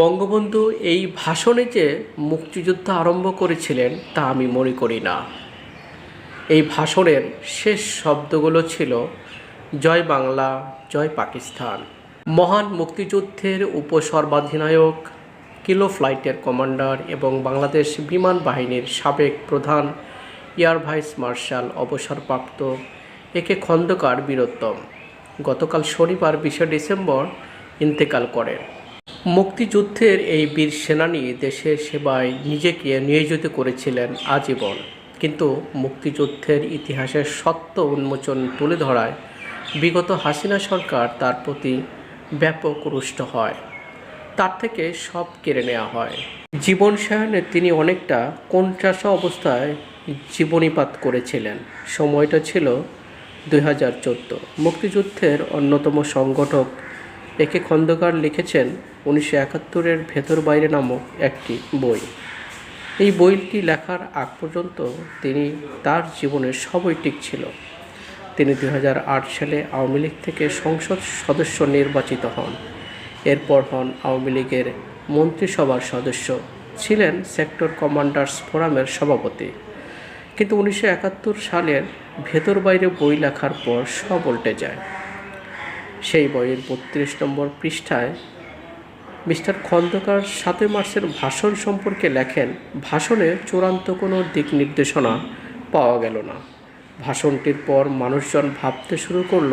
বঙ্গবন্ধু এই ভাষণে যে মুক্তিযুদ্ধ আরম্ভ করেছিলেন তা আমি মনে করি না। এই ভাষণের শেষ শব্দগুলো ছিল, জয় বাংলা, জয় পাকিস্তান। মহান মুক্তিযুদ্ধের উপসর্বাধিনায়ক, কিলো ফ্লাইটের কমান্ডার এবং বাংলাদেশ বিমান বাহিনীর সাবেক প্রধান এয়ার ভাইস মার্শাল অবসরপ্রাপ্ত একে খন্দকার বীরোত্তম গতকাল শনিবার বিশে ডিসেম্বর ইন্তেকাল করেন। মুক্তিযুদ্ধের এই বীর সেনানী দেশের সেবায় নিজেকে নিয়োজিত করেছিলেন আজীবন। কিন্তু মুক্তিযুদ্ধের ইতিহাসের সত্য উন্মোচন তুলে ধরায় বিগত হাসিনা সরকার তার প্রতি ব্যাপক রুষ্ট হয়। তার থেকে সব কেড়ে নেওয়া হয়। জীবন সায়নে তিনি অনেকটা কোণঠাসা অবস্থায় জীবনীপাত করেছিলেন। সময়টা ছিল দুই হাজার চোদ্দ। মুক্তিযুদ্ধের অন্যতম সংগঠক একে খন্দকার লিখেছেন উনিশশো একাত্তরের ভেতর বাইরে নামক একটি বই। এই বইটি লেখার আগ পর্যন্ত তিনি তার জীবনের সবই ঠিক ছিল। তিনি দু হাজার আট সালে আওয়ামী লীগ থেকে সংসদ সদস্য নির্বাচিত হন। এরপর হন আওয়ামী লীগের মন্ত্রিসভার সদস্য। ছিলেন সেক্টর কমান্ডার্স ফোরামের সভাপতি। কিন্তু উনিশশো একাত্তর সালের ভেতর বাইরে বই লেখার পর সব উল্টে যায়। সেই বইয়ের বত্রিশ নম্বর পৃষ্ঠায় মিস্টার খন্দকার সাতই মার্চের ভাষণ সম্পর্কে লেখেন, ভাষণে চূড়ান্ত কোনো দিক নির্দেশনা পাওয়া গেল না। ভাষণটির পর মানুষজন ভাবতে শুরু করল,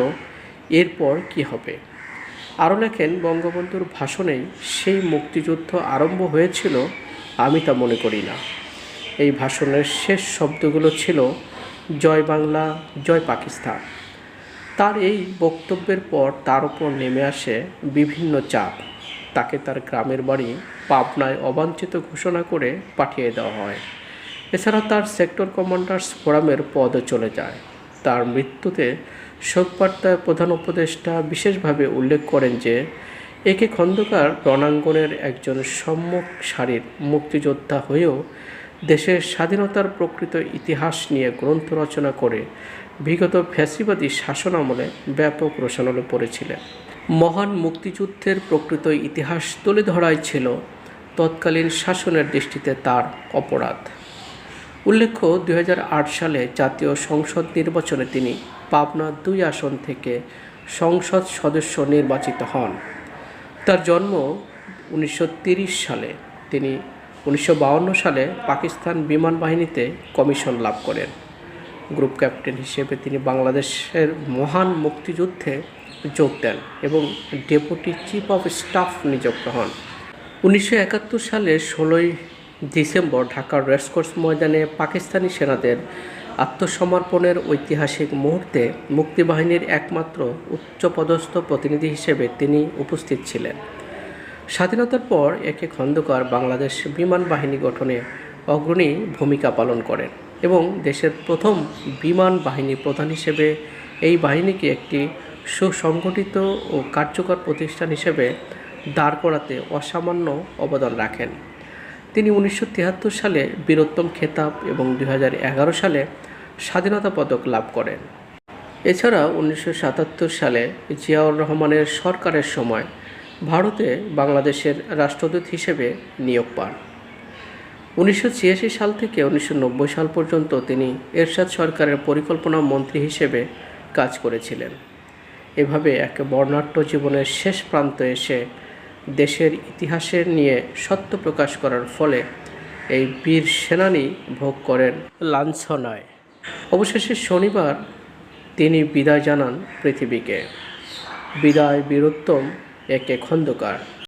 এরপর কি হবে? আরও লেখেন, বঙ্গবন্ধুর ভাষণেই সেই মুক্তিযুদ্ধ আরম্ভ হয়েছিল, আমি তা মনে করি না। এই ভাষণের শেষ শব্দগুলো ছিল, জয় বাংলা, জয় পাকিস্তান। তার এই বক্তব্যের পর তার উপর নেমে আসে বিভিন্ন চাপ। তাকে তার গ্রামের বাড়ি পাবনায় অবাঞ্ছিত ঘোষণা করে পাঠিয়ে দেওয়া হয়। এছাড়া তার সেক্টর কমান্ডার্স ফোরামের পদও চলে যায়। তার মৃত্যুতে শোকবার্তায় প্রধান উপদেষ্টা বিশেষভাবে উল্লেখ করেন যে, একে খন্দকার রণাঙ্গনের একজন সম্মুখ সারির মুক্তিযোদ্ধা হয়েও দেশের স্বাধীনতার প্রকৃত ইতিহাস নিয়ে গ্রন্থ রচনা করে বিগত ফ্যাসিবাদী শাসন আমলে ব্যাপক রোশানলে পড়েছিলেন মহান মুক্তিযুদ্ধের প্রকৃত ইতিহাস তুলে ধরাই ছিল তৎকালীন শাসনের দৃষ্টিতে তার অপরাধ। উল্লেখ্য দু হাজার আট সালে জাতীয় সংসদ নির্বাচনে তিনি পাবনা দুই আসন থেকে সংসদ সদস্য নির্বাচিত হন। তার জন্ম উনিশশো সালে। তিনি উনিশশো সালে পাকিস্তান বিমান বাহিনীতে কমিশন লাভ করেন। গ্রুপ ক্যাপ্টেন হিসেবে তিনি বাংলাদেশের মহান মুক্তিযুদ্ধে যোগ দেন এবং ডেপুটি চিফ অফ স্টাফ নিযুক্ত হন। উনিশশো একাত্তর সালের ষোলোই ডিসেম্বর ঢাকার রেসকোর্স ময়দানে পাকিস্তানি সেনাদের আত্মসমর্পণের ঐতিহাসিক মুহূর্তে মুক্তিবাহিনীর একমাত্র উচ্চপদস্থ প্রতিনিধি হিসেবে তিনি উপস্থিত ছিলেন। স্বাধীনতার পর একে খন্দকার বাংলাদেশ বিমান বাহিনী গঠনে অগ্রণী ভূমিকা পালন করেন। এবং দেশের প্রথম বিমান বাহিনী প্রধান হিসেবে এই বাহিনীকে একটি সুসংগঠিত ও কার্যকর প্রতিষ্ঠান হিসেবে দাঁড় করাতে অসামান্য অবদান রাখেন। তিনি উনিশশো তিয়াত্তর সালে বীরোত্তম খেতাব এবং দু হাজার এগারো সালে স্বাধীনতা পদক লাভ করেন। এছাড়া উনিশশো সাতাত্তর সালে জিয়াউর রহমানের সরকারের সময় ভারতে বাংলাদেশের রাষ্ট্রদূত হিসেবে নিয়োগ পান। উনিশশো ছিয়াশি সাল থেকে উনিশশো নব্বই সাল পর্যন্ত তিনি এরশাদ সরকারের পরিকল্পনা মন্ত্রী হিসেবে কাজ করেছিলেন। এভাবে এক বর্ণাঢ্য জীবনের শেষ প্রান্তে এসে দেশের ইতিহাসের নিয়ে সত্য প্রকাশ করার ফলে এই বীর সেনানী ভোগ করেন লাঞ্ছনায়। অবশেষে শনিবার তিনি বিদায় জানান পৃথিবীকে। বিদায় বীরোত্তম একে খন্দকার।